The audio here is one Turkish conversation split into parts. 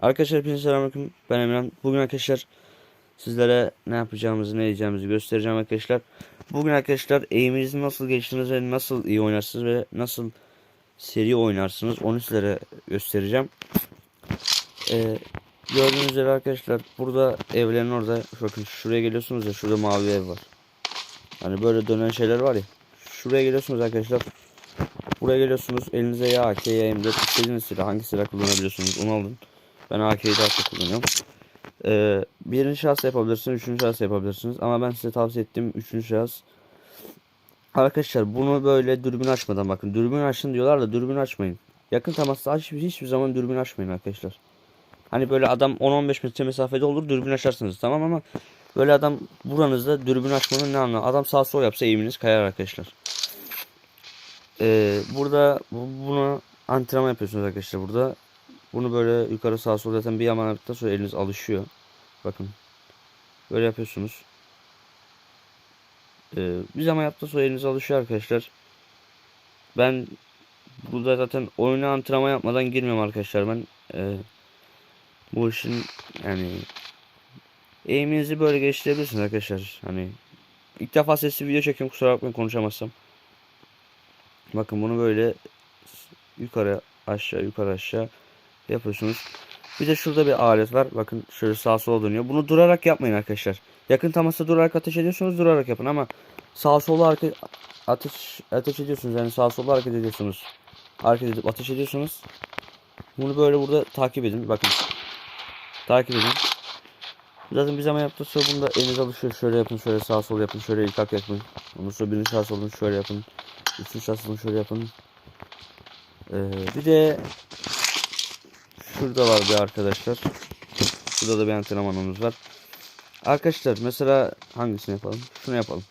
Arkadaşlar hepinize selamünaleyküm. Ben Emran. Bugün arkadaşlar sizlere ne yapacağımızı, ne yiyeceğimizi göstereceğim arkadaşlar. Bugün arkadaşlar eğiminizi nasıl geliştiririz ve nasıl iyi oynarsınız ve nasıl seri oynarsınız onu sizlere göstereceğim. Ee, gördüğünüz üzere arkadaşlar burada evlerin orada bakın şuraya geliyorsunuz ya şurada mavi ev var. Hani böyle dönen şeyler var ya. Şuraya geliyorsunuz arkadaşlar. Buraya geliyorsunuz. Elinize ya AK ya M4 istediğiniz silah hangi silah kullanabiliyorsunuz onu alın. Ben AK'yi daha çok kullanıyorum. Ee, birinci şahıs yapabilirsiniz, üçüncü şahıs yapabilirsiniz. Ama ben size tavsiye ettiğim üçüncü şahıs. Arkadaşlar bunu böyle dürbün açmadan bakın. Dürbün açın diyorlar da dürbün açmayın. Yakın temasta hiç, hiçbir zaman dürbün açmayın arkadaşlar. Hani böyle adam 10-15 metre mesafede olur dürbün açarsınız tamam ama böyle adam buranızda dürbün açmanın ne anlamı? Adam sağ sol yapsa eğiminiz kayar arkadaşlar. Ee, burada bu- bunu antrenman yapıyorsunuz arkadaşlar burada. Bunu böyle yukarı sağa sola zaten bir yaman yaptıktan sonra eliniz alışıyor. Bakın. Böyle yapıyorsunuz. Ee, bir zaman yaptıktan sonra eliniz alışıyor arkadaşlar. Ben burada zaten oyuna antrenman yapmadan girmiyorum arkadaşlar. Ben e, bu işin yani eğiminizi böyle geliştirebilirsiniz arkadaşlar. Hani ilk defa sesli video çekiyorum kusura bakmayın konuşamazsam. Bakın bunu böyle yukarı aşağı yukarı aşağı yapıyorsunuz. Bir de şurada bir alet var. Bakın şöyle sağa sola dönüyor. Bunu durarak yapmayın arkadaşlar. Yakın temasta durarak ateş ediyorsunuz durarak yapın ama sağa sola hareket ateş ateş ediyorsunuz yani sağa sola hareket ediyorsunuz. Hareket edip ateş ediyorsunuz. Bunu böyle burada takip edin. Bakın. Takip edin. Zaten bir zaman yaptığı sonra bunda eliniz alışıyor. Şöyle yapın, şöyle sağa sola yapın, şöyle ilk hak yapın. Ondan sonra birinci sağa sola şöyle yapın. Üçüncü sağa sola şöyle yapın. Ee, bir de Şurada var bir arkadaşlar. Şurada da bir antrenmanımız var. Arkadaşlar mesela hangisini yapalım? Şunu yapalım.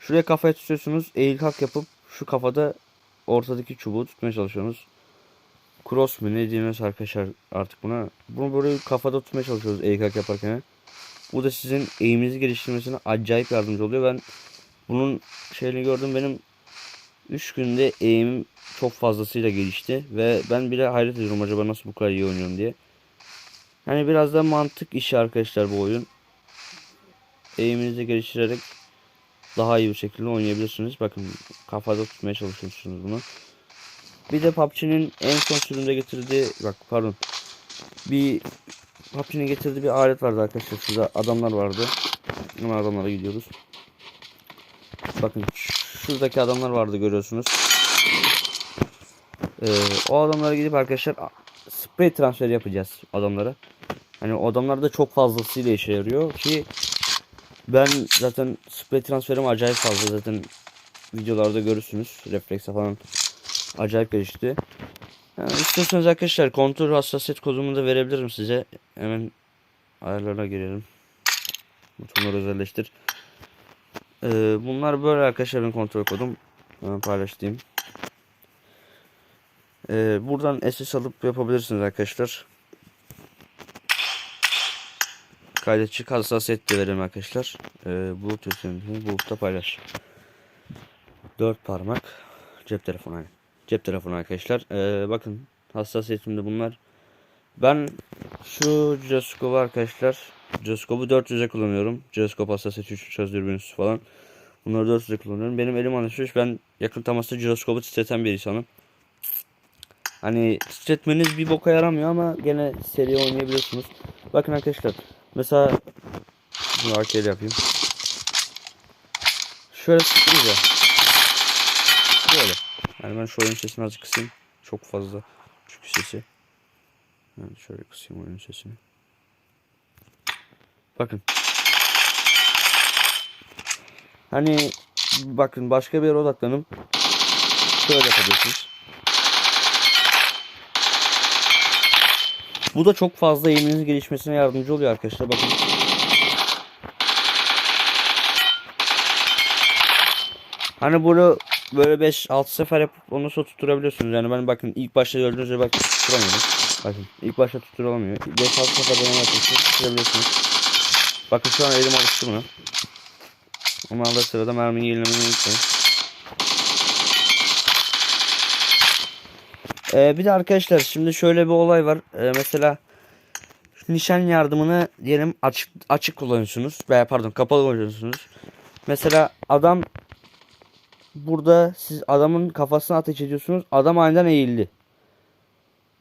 Şuraya kafaya tutuyorsunuz. Eğil kalk yapıp şu kafada ortadaki çubuğu tutmaya çalışıyorsunuz. Cross mu ne diyorsunuz arkadaşlar artık buna. Bunu böyle kafada tutmaya çalışıyoruz eğil kalk yaparken. Bu da sizin eğiminizi geliştirmesine acayip yardımcı oluyor. Ben bunun şeyini gördüm benim 3 günde eğimim çok fazlasıyla gelişti ve ben bile hayret ediyorum acaba nasıl bu kadar iyi oynuyorum diye. Hani biraz da mantık işi arkadaşlar bu oyun. Eğiminizi geliştirerek daha iyi bir şekilde oynayabilirsiniz. Bakın kafada tutmaya çalışıyorsunuz bunu. Bir de PUBG'nin en son sürümde getirdiği bak pardon. Bir PUBG'nin getirdiği bir alet vardı arkadaşlar. Şurada adamlar vardı. Hemen adamlara gidiyoruz. Bakın şuradaki adamlar vardı görüyorsunuz. Ee, o adamlara gidip arkadaşlar sprey transfer yapacağız adamlara. Hani o adamlar da çok fazlasıyla işe yarıyor ki ben zaten sprey transferim acayip fazla zaten videolarda görürsünüz. Reflekse falan acayip gelişti. Yani istiyorsanız arkadaşlar kontrol hassasiyet kodumu da verebilirim size. Hemen ayarlarına girelim. Butonları özelleştir. Ee, bunlar böyle arkadaşlar benim kontrol kodum. Hemen paylaştım. Ee, buradan SS alıp yapabilirsiniz arkadaşlar. Kaydedişi hassasiyet de verelim arkadaşlar. Ee, Bluetooth yöntemi Bluetooth'ta paylaş. 4 parmak cep telefonu yani. Cep telefonu arkadaşlar. Ee, bakın hassasiyetimde bunlar. Ben şu gyroskopu arkadaşlar gyroskopu 400'e kullanıyorum. Gyroskop hassasiyeti 3 söz dürbünüsü falan. Bunları 400'e kullanıyorum. Benim elim alışmış. Ben yakın temasta gyroskopu titreten bir insanım. Hani titretmeniz bir boka yaramıyor ama gene seri oynayabiliyorsunuz. Bakın arkadaşlar. Mesela bunu arcade yapayım. Şöyle ya. Böyle. Yani ben şu oyun sesini azıcık kısayım. Çok fazla. Çünkü sesi. Yani şöyle kısayım oyun sesini. Bakın. Hani bakın başka bir yere odaklanın. Şöyle yapabilirsiniz. Bu da çok fazla eğiminizin gelişmesine yardımcı oluyor arkadaşlar. Bakın. Hani bunu böyle 5-6 sefer yapıp ondan sonra tutturabiliyorsunuz. Yani ben bakın ilk başta gördüğünüz gibi bak tutturamıyorum. Bakın ilk başta tutturulamıyor. 5-6 sefer deneme yapıyorsunuz tutturabiliyorsunuz. Bakın şu an elim alıştı buna. Ama da sırada mermiyi yenilemeyi unutmayın. Ee, bir de arkadaşlar şimdi şöyle bir olay var. Ee, mesela nişan yardımını diyelim açık açık kullanıyorsunuz veya pardon kapalı kullanıyorsunuz. Mesela adam burada siz adamın kafasına ateş ediyorsunuz. Adam aniden eğildi.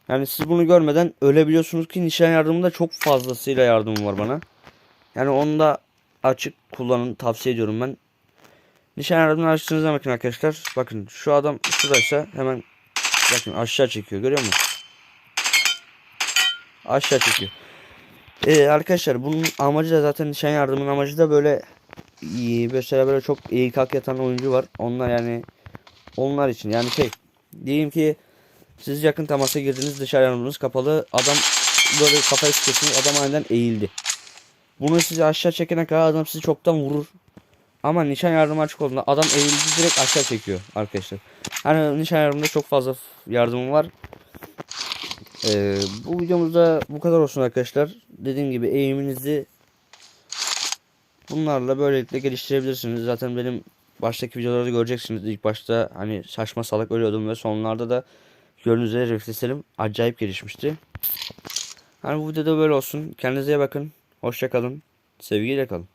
Yani siz bunu görmeden ölebiliyorsunuz ki nişan yardımında çok fazlasıyla yardımı var bana. Yani onu da açık kullanın tavsiye ediyorum ben. Nişan yardımını açtığınızda bakın arkadaşlar. Bakın şu adam şuradaysa hemen bakın aşağı çekiyor görüyor musun? Aşağı çekiyor. Ee, arkadaşlar bunun amacı da zaten nişan yardımının amacı da böyle mesela böyle çok iyi kalk yatan oyuncu var. Onlar yani onlar için yani şey diyeyim ki siz yakın temasa girdiniz dışarı yardımınız kapalı adam böyle kafayı sıkıyorsunuz adam aniden eğildi. Bunu sizi aşağı çekene kadar adam sizi çoktan vurur. Ama nişan yardımı açık olduğunda adam eğildi direkt aşağı çekiyor arkadaşlar. Hani nişan yardımında çok fazla yardımım var. Ee, bu videomuzda bu kadar olsun arkadaşlar. Dediğim gibi eğiminizi bunlarla böylelikle geliştirebilirsiniz. Zaten benim baştaki videolarda göreceksiniz. İlk başta hani saçma salak ölüyordum ve sonlarda da gördüğünüz üzere reflekslerim acayip gelişmişti. Hani bu videoda böyle olsun. Kendinize iyi bakın. Hoşça kalın. Sevgiyle kalın.